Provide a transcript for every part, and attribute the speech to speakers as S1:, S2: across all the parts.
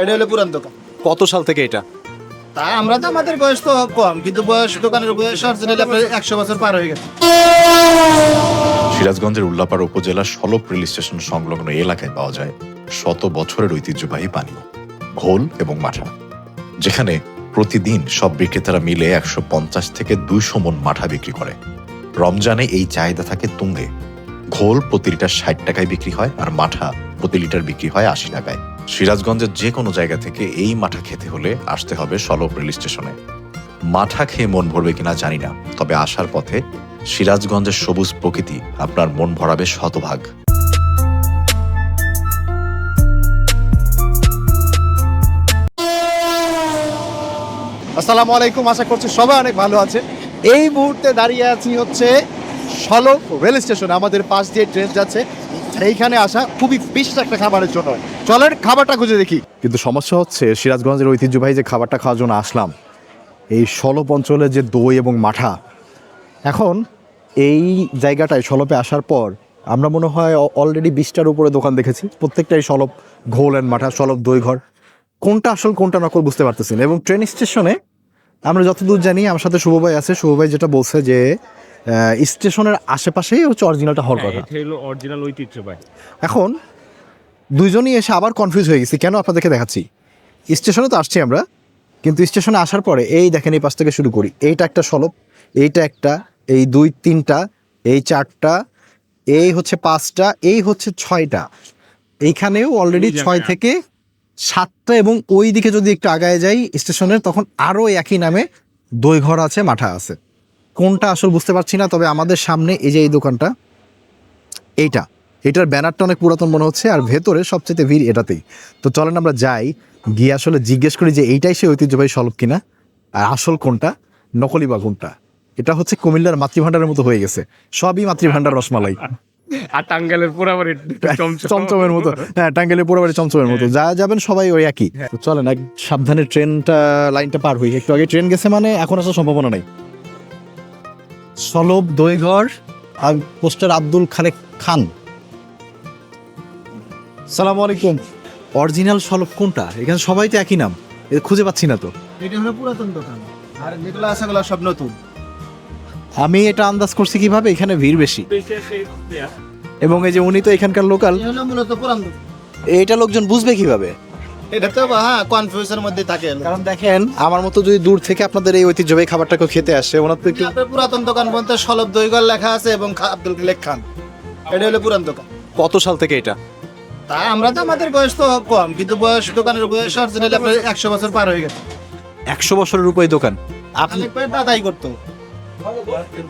S1: এটা হলো পুরান দোকান।
S2: কত সাল থেকে এটা?
S1: তা আমরা তো আমাদের বয়স তো কম কিন্তু বয়স দোকানের বয়স অরিজিনালি আপনার একশো বছর পার হয়ে গেছে।
S3: সিরাজগঞ্জের উল্লাপাড়া উপজেলার সলপ রেল স্টেশন সংলগ্ন এলাকায় পাওয়া যায় শত বছরের ঐতিহ্যবাহী পানীয় ঘোল এবং মাঠা যেখানে প্রতিদিন সব বিক্রেতারা মিলে একশো পঞ্চাশ থেকে দুইশো মন মাঠা বিক্রি করে। রমজানে এই চাহিদা থাকে তুঙ্গে। ঘোল প্রতি লিটার ষাট টাকায় বিক্রি হয় আর মাঠা প্রতি লিটার বিক্রি হয় আশি টাকায়। সিরাজগঞ্জের যে কোনো জায়গা থেকে এই মাঠা খেতে হলে আসতে হবে সলপ রেল স্টেশনে। মাঠা খেয়ে মন ভরবে কিনা জানি না, তবে আসার পথে সিরাজগঞ্জের সবুজ প্রকৃতি আপনার মন ভরাবে শতভাগ।
S2: আসসালামু আলাইকুম, আশা করছি সবাই অনেক ভালো আছে। এই মুহূর্তে দাঁড়িয়ে আছি হচ্ছে সলক রেল স্টেশন। আমাদের পাশ দিয়ে ট্রেন যাচ্ছে এইখানে আসা খুবই বিশেষ একটা খাবারের জন্য। চলেন খাবারটা খুঁজে দেখি। কিন্তু সমস্যা হচ্ছে সিরাজগঞ্জের ঐতিহ্যবাহী যে খাবারটা খাওয়ার জন্য আসলাম এই সলপ অঞ্চলে যে দই এবং মাঠা এখন এই জায়গাটায় সলপে আসার পর আমরা মনে হয় অলরেডি বিশটার উপরে দোকান দেখেছি। প্রত্যেকটাই সলপ ঘোল অ্যান্ড মাঠা সলপ দই ঘর। কোনটা আসল কোনটা নকল বুঝতে পারতেছি না। এবং ট্রেন স্টেশনে আমরা যতদূর জানি আমার সাথে শুভ ভাই আছে শুভ ভাই যেটা বলছে যে স্টেশনের আশেপাশেই হচ্ছে অরিজিনালটা হওয়ার কথা।
S4: এটা হলো অরিজিনাল ঐতিহ্য ভাই।
S2: এখন দুইজনই এসে আবার কনফিউজ হয়ে গেছি কেন আপনাদেরকে দেখাচ্ছি? স্টেশনে তো আসছি আমরা কিন্তু স্টেশনে আসার পরে এই দেখেন এই পাশ থেকে শুরু করি। এইটা একটা সলপ এইটা একটা এই দুই তিনটা এই চারটা এই হচ্ছে পাঁচটা এই হচ্ছে ছয়টা। এইখানেও অলরেডি ছয় থেকে সাতটা এবং ওই দিকে যদি একটু আগায় যাই স্টেশনের তখন আরও একই নামে দই ঘর আছে মাঠা আছে। কোনটা আসল বুঝতে পারছি না তবে আমাদের সামনে এই যে এই দোকানটা এইটা। এটার ব্যানারটা অনেক পুরাতন মনে হচ্ছে আর ভেতরে সবচেয়ে ভিড় এটাতেই। তো চলেন আমরা যাই গিয়ে আসলে জিজ্ঞেস করি যে এইটাই সে ঐতিহ্যবাহী সলভ কিনা আর আসল কোনটা নকলি বা কোনটা? এটা হচ্ছে কুমিল্লার মাতৃভাণ্ডারের মতো হয়ে গেছে সবই মাতৃভাণ্ডার রসমালাই।
S4: আর টাঙ্গালের পোড়াবাড়ি
S2: চমচমের মতো হ্যাঁ টাঙ্গেলে পুরো বাড়ি চমচমের মতো যা যাবেন সবাই ওই একই। তো চলেন এক সাবধানে ট্রেনটা লাইনটা পার হই। একটু আগে ট্রেন গেছে মানে এখন আসার সম্ভাবনা নেই। সলব দইঘর আর পোস্টার আব্দুল খালেক খান। সালাম আলাইকুম। অরিজিনাল সলব কোনটা? এখানে সবাই তো একই নাম। এ খুঁজে পাচ্ছি না তো।
S1: এটা হলো পুরাতন দোকান। আর যেগুলো আছে ওগুলো সব নতুন।
S2: আমি এটা আন্দাজ করছি কীভাবে? এখানে ভিড় বেশি। এবং এই যে উনি তো এখানকার লোকাল।
S1: এটা হলো মূলত পুরান দোকান।
S2: এইটা লোকজন বুঝবে কীভাবে?
S1: এটা তো হ্যাঁ কনফিউজের মধ্যে থাকে
S2: কারণ দেখেন আমার মতো যদি দূর থেকে আপনাদের এই ঐতিহ্যবাহী খাবারটাকে খেতে আসে ওনার তো একটু
S1: আপনার পুরাতন দোকান বলতে সলব দইগল লেখা আছে এবং খা- আব্দুল খালেক খান। এটা হলো পুরান দোকান।
S2: কত সাল থেকে এটা?
S1: তা আমরা তো আমাদের বয়স তো কম কিন্তু বয়স দোকানের বয়স অরিজিনালি আপনার একশো বছর পার হয়ে গেছে।
S2: একশো বছরের উপরে দোকান? আপনি
S1: দাদাই করতো।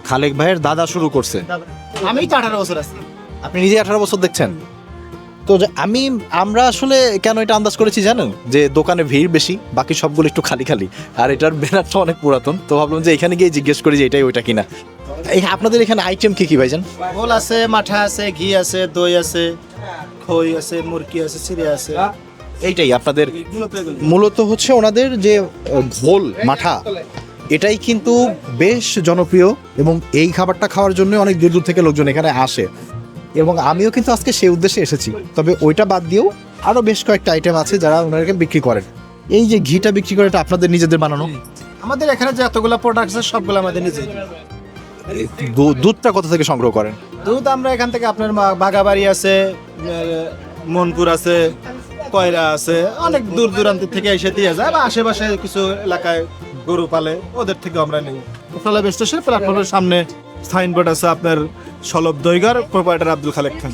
S2: খালেক ভাইয়ের দাদা শুরু করছে।
S1: আমি তো আঠারো বছর আছি।
S2: আপনি নিজে আঠারো বছর দেখছেন? তো আমি আমরা আসলে কেন এটা আন্দাজ করেছি জানেন যে দোকানে ভিড় বেশি বাকি সবগুলো একটু খালি খালি। আর এটার ব্যানারটা অনেক পুরাতন তো ভাবলাম যে এখানে গিয়ে জিজ্ঞেস করি যে এটাই ওইটা কিনা। এই আপনাদের এখানে আইটেম কি কি ভাইজান?
S1: গোল আছে মাঠা আছে ঘি আছে দই আছে। খই আছে মুরগি আছে চিড়ে আছে।
S2: এইটাই আপনাদের। মূলত হচ্ছে ওনাদের যে ঘোল মাঠা এটাই কিন্তু বেশ জনপ্রিয় এবং এই খাবারটা খাওয়ার জন্য অনেক দূর দূর থেকে লোকজন এখানে আসে। এবং আমিও কিন্তু আজকে সেই উদ্দেশ্যে এসেছি। তবে ওইটা বাদ দিয়েও আরও বেশ কয়েকটা আইটেম আছে যারা ওনাকে বিক্রি করেন। এই যে ঘিটা বিক্রি করে এটা আপনাদের নিজেদের বানানো?
S1: আমাদের এখানে যে এতগুলো প্রোডাক্ট আছে সবগুলো আমাদের নিজে
S2: দু- দুধটা কোথা থেকে সংগ্রহ করেন?
S1: দুধ আমরা এখান থেকে আপনার বাগাবাড়ি আছে মনপুর আছে, কয়রা আছে, অনেক দূর দূরান্ত থেকে এসে দিয়ে যায় বা আশেপাশে কিছু এলাকায় গরু পালে, ওদের থেকে আমরা নিই। ফলাব স্টেশন প্ল্যাটফর্মের সামনে সাইনবোর্ড আছে আপনার সলভ দইগার প্রোপাইটার আব্দুল খালেক খান।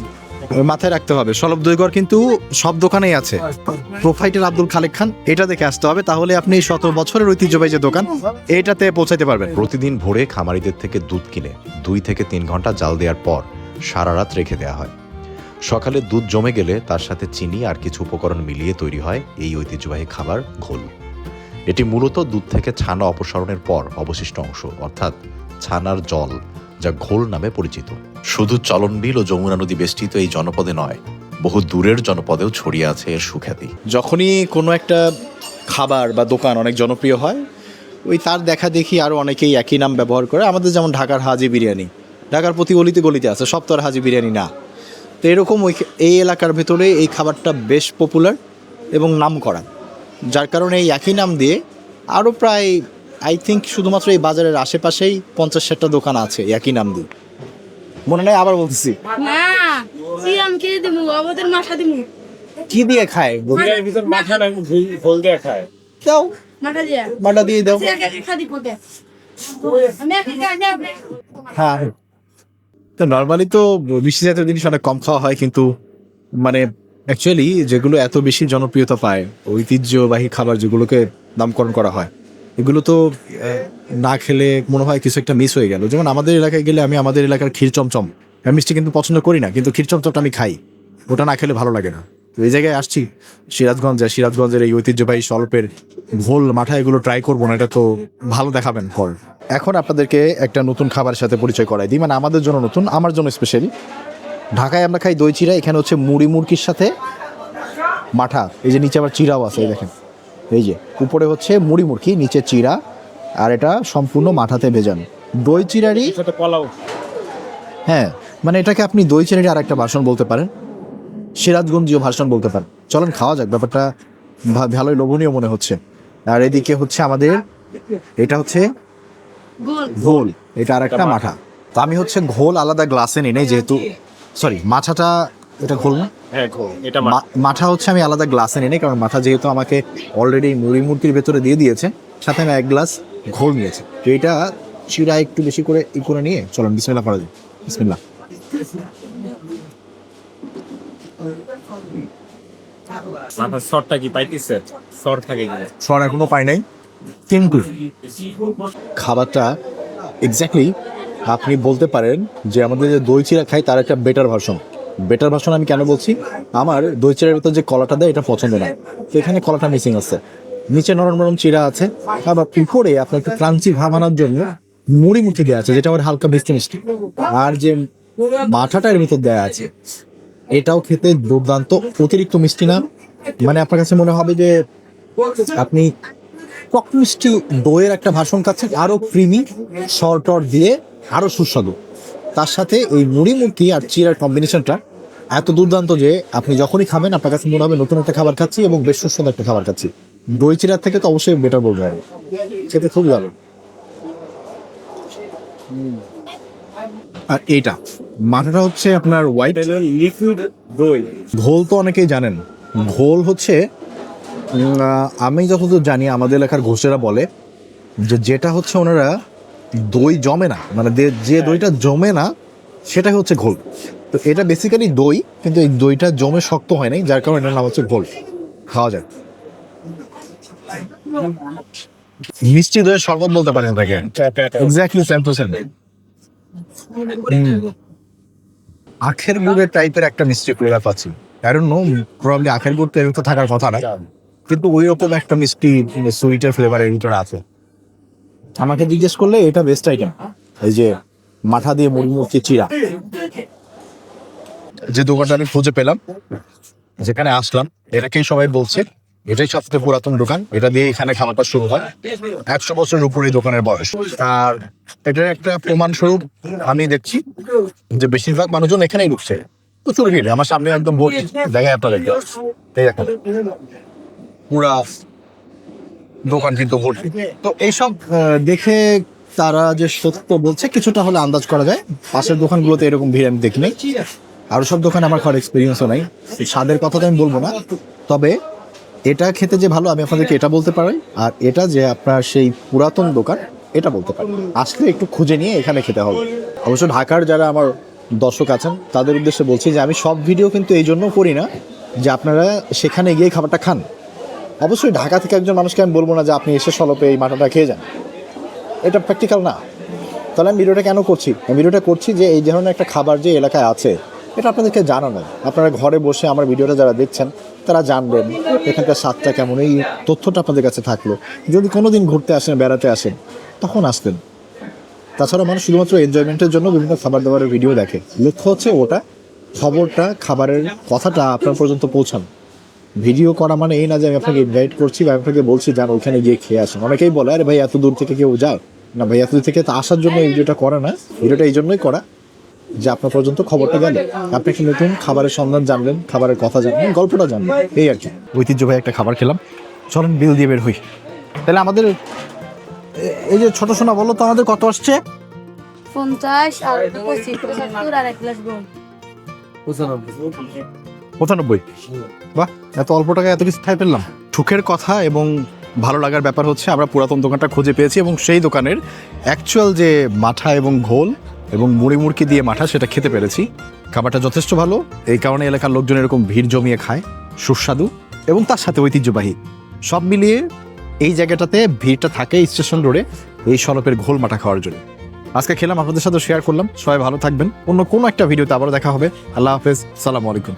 S2: মাথায় রাখতে হবে। সলব দইগর কিন্তু সব দোকানেই আছে। প্রোফাইটার আব্দুল খালেক খান, এটা দেখে আসতে হবে। তাহলে আপনি শত বছরের ঐতিহ্যবাহী যে দোকান, এটাতে পৌঁছাতে পারবেন।
S3: প্রতিদিন ভোরে খামারিদের থেকে দুধ কিনে দুই থেকে তিন ঘণ্টা জাল দেওয়ার পর সারা রাত রেখে দেওয়া হয়। সকালে দুধ জমে গেলে তার সাথে চিনি আর কিছু উপকরণ মিলিয়ে তৈরি হয় এই ঐতিহ্যবাহী খাবার ঘোল। এটি মূলত দুধ থেকে ছানা অপসারণের পর অবশিষ্ট অংশ, অর্থাৎ ছানার জল যা ঘোল নামে পরিচিত। শুধু চলনবিল ও যমুনা নদী বেষ্টিত এই জনপদে নয়, বহু দূরের জনপদেও ছড়িয়ে আছে এর সুখ্যাতি।
S2: যখনই কোনো একটা খাবার বা দোকান অনেক জনপ্রিয় হয়, ওই তার দেখা দেখি আরও অনেকেই একই নাম ব্যবহার করে। আমাদের যেমন ঢাকার হাজি বিরিয়ানি, ঢাকার প্রতি গলিতে গলিতে আছে, সব তো আর হাজি বিরিয়ানি না। তো এরকম ওই এই এলাকার ভেতরে এই খাবারটা বেশ পপুলার এবং নাম করা যার কারণে এই একই নাম দিয়ে আরও প্রায় আই থিঙ্ক শুধুমাত্র এই বাজারের আশেপাশেই পঞ্চাশ ষাটটা দোকান আছে একই নাম দিয়ে। মনে নেই আবার বলতেছি।
S5: না সিয়াম কে দিমু আমাদের মাথা দিমু?
S2: কি দিয়ে খায়?
S4: ভিতর মাথা না ফল দিয়ে খায়।
S2: দাও।
S5: মাথা দিয়া।
S2: মাটা দিয়ে দাও।
S5: খাদি পড়ে আমি একা একা
S2: হ্যাঁ। তো নর্মালি তো মিষ্টি জাতীয় জিনিস অনেক কম খাওয়া হয় কিন্তু মানে অ্যাকচুয়ালি যেগুলো এত বেশি জনপ্রিয়তা পায় ঐতিহ্যবাহী খাবার যেগুলোকে নামকরণ করা হয় এগুলো তো না খেলে মনে হয় কিছু একটা মিস হয়ে গেল। যেমন আমাদের এলাকায় গেলে আমি আমাদের এলাকার ক্ষীর চমচম মিষ্টি কিন্তু পছন্দ করি না, কিন্তু ক্ষীর চমচমটা আমি খাই। ওটা না খেলে ভালো লাগে না। তো এই জায়গায় আসছি, সিরাজগঞ্জে, সিরাজগঞ্জের এই ঐতিহ্যবাহী স্বল্পের ঘোল মাঠা এগুলো ট্রাই করব, না এটা তো ভালো দেখাবেন। ফল এখন আপনাদেরকে একটা নতুন খাবারের সাথে পরিচয় করাই দিই মানে আমাদের জন্য নতুন, আমার জন্য স্পেশালি ঢাকায় আমরা খাই দই চিরা, এখানে হচ্ছে মুড়ি মুরগির সাথে মাঠা, এই যে নিচে আবার চিরাও আছে দেখেন। এই যে উপরে হচ্ছে মুড়ি মুরগি নিচে চিরা আর এটা সম্পূর্ণ মাঠাতে ভেজানো। দই চিরারই
S4: সাথে কলাও
S2: হ্যাঁ মানে এটাকে আপনি দই চিরারই আর একটা ভাষণ বলতে পারেন। সিরাজগঞ্জীয় ভাষণ বলতে পারেন। চলেন খাওয়া যাক ব্যাপারটা ভা- ভালোই লোভনীয় মনে হচ্ছে। আর এদিকে হচ্ছে আমাদের এটা হচ্ছে ঘোল। এটা আর একটা মাঠা তো আমি হচ্ছে ঘোল আলাদা গ্লাসে নিই নাই যেহেতু সরি মাথাটা এটা ঘোল না?
S4: হ্যাঁ এটা
S2: মা- মাঠা হচ্ছে আমি আলাদা গ্লাসে নিই কারণ মাথা যেহেতু আমাকে অলরেডি মুড়ি মুরগির ভেতরে দিয়ে দিয়েছে সাথে আমি এক গ্লাস ঘোল নিয়েছি। তো এটা চিরা একটু বেশি করে ই করে নিয়ে চলুন বিসমিল্লা করা যায় বিসমিল্লা সর এখনও পাই নাই। কিন্তু খাবারটা এক্স্যাক্টলি আপনি বলতে পারেন যে আমাদের যে দই চিরা খাই তার একটা বেটার ভার্সন বেটার ভার্সন আমি কেন বলছি? আমার দই চিরার ভিতর যে কলাটা দেয়, এটা পছন্দ না। তো এখানে কলাটা মিসিং আছে। নিচে নরম নরম চিরা আছে। আবার উপরে আপনার একটু ক্রাঞ্চি ভাব আনার জন্য মুড়ি মুড়ি দেওয়া আছে, যেটা আবার হালকা মিষ্টি মিষ্টি। আর যে মাথাটা এর ভিতর দেওয়া আছে, এটাও খেতে দুর্দান্ত, অতিরিক্ত মিষ্টি না। মানে আপনার কাছে মনে হবে যে আপনি মিষ্টি দইয়ের একটা ভাষণ খাচ্ছেন, আরও ক্রিমি সরটর দিয়ে, আরও সুস্বাদু। তার সাথে এই মুড়ি মুড়কি আর চিরার কম্বিনেশনটা এত দুর্দান্ত যে আপনি যখনই খাবেন আপনার কাছে মনে হবে নতুন একটা খাবার খাচ্ছি এবং বেশ সুস্বাদু একটা খাবার খাচ্ছি। দই চিরার থেকে তো অবশ্যই বেটার বলব আমি খেতে খুবই ভালো আর এইটা মাথাটা হচ্ছে আপনার হোয়াইট
S4: লিকুইড দই।
S2: ঘোল তো অনেকেই জানেন। ঘোল হচ্ছে আমি যতদূর জানি আমাদের এলাকার ঘোষেরা বলে যে যেটা হচ্ছে ওনারা দই জমে না। মানে যে দইটা জমে না সেটাই হচ্ছে ঘোল। তো এটা বেসিক্যালি দই, কিন্তু এই দইটা জমে শক্ত হয় নাই, যার কারণে এটার নাম হচ্ছে ঘোল খাওয়া যায় মিষ্টি দইয়ের শরবত বলতে পারেন তাকে এক্স্যাক্টলি সেম টু সেম আখের গুড়ের টাইপের একটা মিষ্টি ফ্লেভার পাচ্ছি। কারণ নো প্রবাবলি আখের গুড় তো এর থাকার কথা না। কিন্তু ওই রকম একটা মিষ্টি সুইটের ফ্লেভার এর ভিতরে আছে। আমাকে জিজ্ঞেস করলে এটা বেস্ট আইটেম এই যে মাথা দিয়ে মুড়ি মুড়কি চিরা যে দোকানটা আমি খুঁজে পেলাম, যেখানে আসলাম, এটাকেই সবাই বলছে, এটাই সবথেকে পুরাতন দোকান, এটা দিয়ে এখানে খাবারটা শুরু হয়। একশো বছরের উপরে এই দোকানের বয়স। আর এটার একটা প্রমাণ স্বরূপ আমি দেখছি যে বেশিরভাগ মানুষজন এখানেই ঢুকছে। প্রচুর ভিড় আমার সামনে একদম ভর্তি দেখে আপনাদেরকে এই দেখেন, পুরা দোকান কিন্তু ভর্তি। তো এইসব দেখে তারা যে সত্য বলছে, কিছুটা হলে আন্দাজ করা যায়। পাশের দোকানগুলোতে এরকম ভিড় আমি দেখি আরও সব দোকানে আমার খাওয়ার এক্সপিরিয়েন্সও নাই। স্বাদের কথা তো আমি বলব না। তবে এটা খেতে যে ভালো, আমি আপনাদেরকে এটা বলতে পারি, আর এটা যে আপনার সেই পুরাতন দোকান, এটা বলতে পারি। আসলে একটু খুঁজে নিয়ে এখানে খেতে হবে। অবশ্য ঢাকার যারা আমার দর্শক আছেন, তাদের উদ্দেশ্যে বলছি যে আমি সব ভিডিও কিন্তু এই জন্য করি না যে আপনারা সেখানে গিয়ে খাবারটা খান। অবশ্যই ঢাকা থেকে একজন মানুষকে আমি বলব না যে আপনি এসে সলপে এই মাটাটা খেয়ে যান। এটা প্র্যাকটিক্যাল না। তাহলে আমি ভিডিওটা কেন করছি? ভিডিওটা করছি যে এই ধরনের একটা খাবার যে এলাকায় আছে এটা আপনাদেরকে জানানো আপনারা ঘরে বসে আমার ভিডিওটা যারা দেখছেন, তারা জানবেন এখানকার স্বাদটা কেমন, এই তথ্যটা আপনাদের কাছে থাকল। যদি কোনো দিন ঘুরতে আসেন, বেড়াতে আসেন, তখন আসবেন। তাছাড়া মানুষ শুধুমাত্র এনজয়মেন্টের জন্য বিভিন্ন খাবার দাবারের ভিডিও দেখে। লক্ষ্য হচ্ছে ওটা খবরটা, খাবারের কথাটা আপনার পর্যন্ত পৌঁছান। ভিডিও করা মানে এই না যে আমি আপনাকে ইনভাইট করছি বা আপনাকে বলছি, যান ওখানে গিয়ে খেয়ে আসুন। অনেকেই বলে, আরে ভাই, এত দূর থেকে কেউ যায় না, ভাই, এত দূর থেকে তো আসার জন্য এই ভিডিওটা করা না। ভিডিওটা এই জন্যই করা। যে আপনার পর্যন্ত খবরটা গেল। আপনি একটা নতুন খাবারের সন্ধান জানলেন খাবারের কথা জানলেন গল্পটা জানলেন এই আর কি। ঐতিহ্যবাহী একটা খাবার খেলাম। চলেন বিল দিয়ে বের হই। তাহলে আমাদের এই যে ছোট সোনা বলো তো আমাদের কত আসছে?
S5: পঞ্চাশ আর পঁচিশ পঁচাত্তর আর এক গ্লাস বোন
S2: পঁচানব্বই। বাহ এত অল্প টাকায় এত কিছু খাই ফেললাম সুখের কথা এবং ভালো লাগার ব্যাপার হচ্ছে আমরা পুরাতন দোকানটা খুঁজে পেয়েছি এবং সেই দোকানের অ্যাকচুয়াল যে মাঠা এবং ঘোল এবং মুড়ি মুড়কি দিয়ে মাঠা সেটা খেতে পেরেছি। খাবারটা যথেষ্ট ভালো। এই কারণে এলাকার লোকজন এরকম ভিড় জমিয়ে খায়, সুস্বাদু এবং তার সাথে ঐতিহ্যবাহী। সব মিলিয়ে এই জায়গাটাতে ভিড়টা থাকে স্টেশন রোডে এই সরপের ঘোল মাঠা খাওয়ার জন্য। আজকে খেলাম, আপনাদের সাথে শেয়ার করলাম। সবাই ভালো থাকবেন। অন্য কোনো একটা ভিডিওতে আবারও দেখা হবে। আল্লাহ হাফেজ। সালাম আলাইকুম।